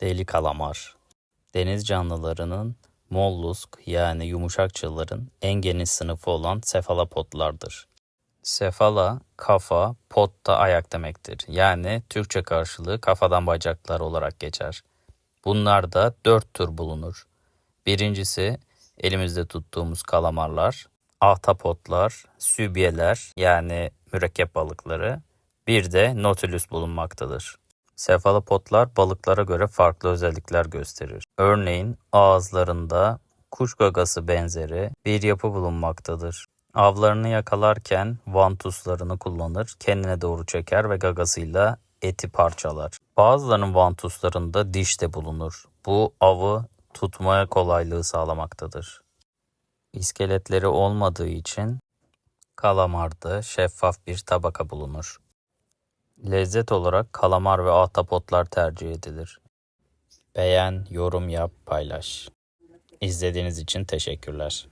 Deli kalamar. Deniz canlılarının mollusk yani yumuşakçıların en geniş sınıfı olan sefalopodlardır. Sefala, kafa, pot da ayak demektir. Yani Türkçe karşılığı kafadan bacaklar olarak geçer. Bunlarda dört tür bulunur. Birincisi elimizde tuttuğumuz kalamarlar, ahtapotlar, sübyeler yani mürekkep balıkları, bir de nautilus bulunmaktadır. Sefalopodlar balıklara göre farklı özellikler gösterir. Örneğin ağızlarında kuş gagası benzeri bir yapı bulunmaktadır. Avlarını yakalarken vantuslarını kullanır, kendine doğru çeker ve gagasıyla eti parçalar. Bazılarının vantuslarında diş de bulunur. Bu avı tutmaya kolaylığı sağlamaktadır. İskeletleri olmadığı için kalamarda şeffaf bir tabaka bulunur. Lezzet olarak kalamar ve ahtapotlar tercih edilir. Beğen, yorum yap, paylaş. İzlediğiniz için teşekkürler.